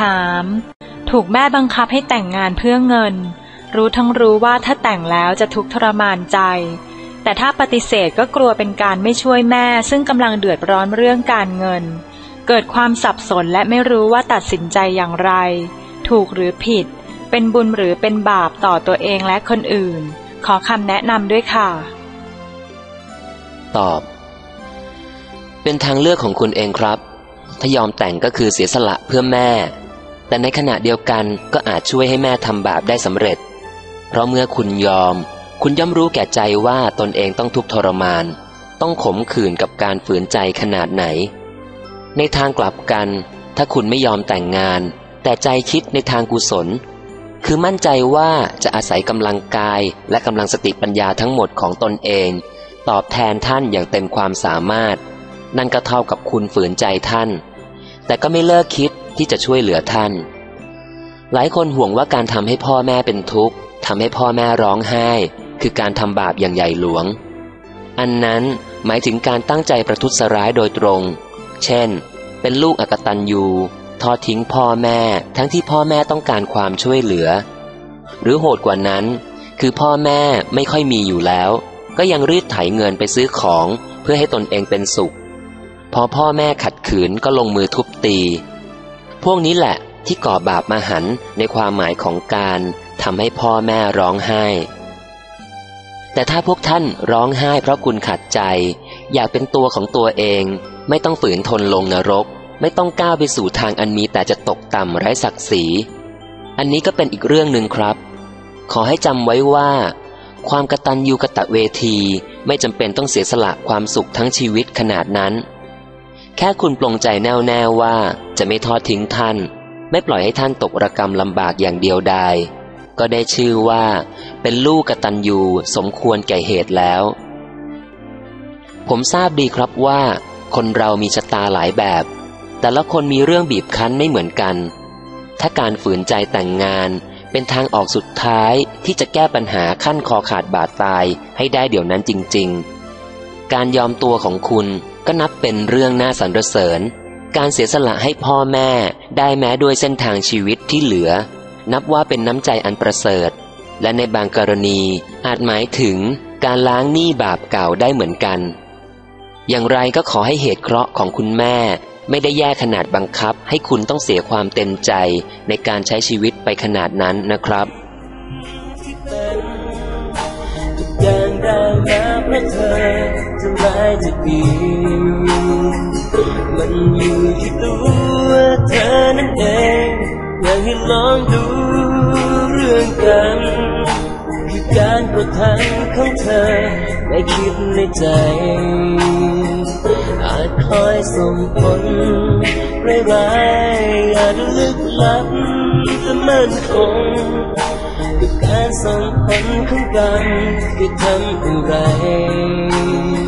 ถาม ถูกแม่บังคับให้แต่งงานเพื่อเงิน รู้ทั้งรู้ว่าถ้าแต่งแล้วจะทุกข์ทรมานใจ แต่ถ้าปฏิเสธก็กลัวเป็นการไม่ช่วยแม่ ซึ่งกำลังเดือดร้อนเรื่องการเงิน เกิดความสับสนและไม่รู้ว่าตัดสินใจอย่างไร ถูกหรือผิด เป็นบุญหรือเป็นบาปต่อตัวเองและคนอื่น ขอคำแนะนำด้วยค่ะ ตอบ เป็นทางเลือกของคุณเองครับถ้ายอมแต่งก็คือเสียสละเพื่อแม่ แต่ในขณะเดียวกันก็อาจช่วยให้แม่ทำบาปได้สำเร็จ เพราะเมื่อคุณยอม คุณย่อมรู้แก่ใจว่าตนเองต้องทุกข์ทรมาน ต้องขมขื่นกับการฝืนใจขนาดไหน ในทางกลับกัน ถ้าคุณไม่ยอมแต่งงาน แต่ใจคิดในทางกุศล คือมั่นใจว่าจะอาศัยกำลังกายและกำลังสติปัญญาทั้งหมดของตนเอง ตอบแทนท่านอย่างเต็มความสามารถ นั่นก็เท่ากับคุณฝืนใจท่าน แต่ก็ไม่เลิกคิดที่จะช่วยเหลือท่าน หลายคนห่วงว่าการทำให้พ่อแม่เป็นทุกข์ทำให้พ่อแม่ร้องไห้ คือการทำบาปอย่างใหญ่หลวง อันนั้นหมายถึงการตั้งใจประทุษร้ายโดยตรง เช่น เป็นลูกอกตันยูทอดทิ้งพ่อแม่ ทั้งที่พ่อแม่ต้องการความช่วยเหลือ หรือโหดกว่านั้น คือพ่อแม่ไม่ค่อยมีอยู่แล้ว ก็ยังรีดไถเงินไปซื้อของ เพื่อให้ตนเองเป็นสุข พอพ่อแม่ขัดขืนก็ลงมือทุบตี พวกนี้แหละที่ก่อบาปมาหันในความหมายของการทำให้พ่อแม่ร้องไห้ แต่ถ้าพวกท่านร้องไห้เพราะคุณขัดใจ อยากเป็นตัวของตัวเอง ไม่ต้องฝืนทนลงนรก ไม่ต้องก้าวไปสู่ทางอันมีแต่จะตกต่ำไร้ศักดิ์ศรี อันนี้ก็เป็นอีกเรื่องหนึ่งครับ ขอให้จำไว้ว่า ความกตัญญูกะตะเวที ไม่จำเป็นต้องเสียสละความสุขทั้งชีวิตขนาดนั้น แค่คุณปลงใจแน่วแน่ว่าจะไม่ทอดทิ้งท่าน ไม่ปล่อยให้ท่านตกระกรรมลำบากอย่างเดียวดายก็ได้ชื่อว่าเป็นลูกกตัญญูสมควรแก่เหตุแล้ว ผมทราบดีครับว่า คนเรามีชะตาหลายแบบ แต่ละคนมีเรื่องบีบคั้นไม่เหมือนกัน ถ้าการฝืนใจแต่งงานเป็นทางออกสุดท้ายที่จะแก้ปัญหาขั้นคอขาดบาดตายให้ได้เดี๋ยวนั้นจริง ๆ การยอมตัวของคุณ ก็นับเป็นเรื่องน่าสรรเสริญ การเสียสละให้พ่อแม่ได้แม้ด้วยเส้นทางชีวิตที่เหลือ นับว่าเป็นน้ำใจอันประเสริฐ และในบางกรณีอาจหมายถึงการล้างหนี้บาปเก่าได้เหมือนกัน อย่างไรก็ขอให้เหตุเคราะห์ของคุณแม่ไม่ได้แย่ขนาดบังคับ ให้คุณต้องเสียความเต็มใจในการใช้ชีวิตไปขนาดนั้นนะครับ เพราะเธอจะร้ายจะดีมันอยู่ที่ตัวเธอนั่นเองอยากให้ลองดูเรื่องกันคือการกระทำของเธอไม่คิดในใจ อาจคอยส่งผลร้ายอาจลึกลับแต่มั่นคง การสัมพันธ์ของกันจะทำอย่างไร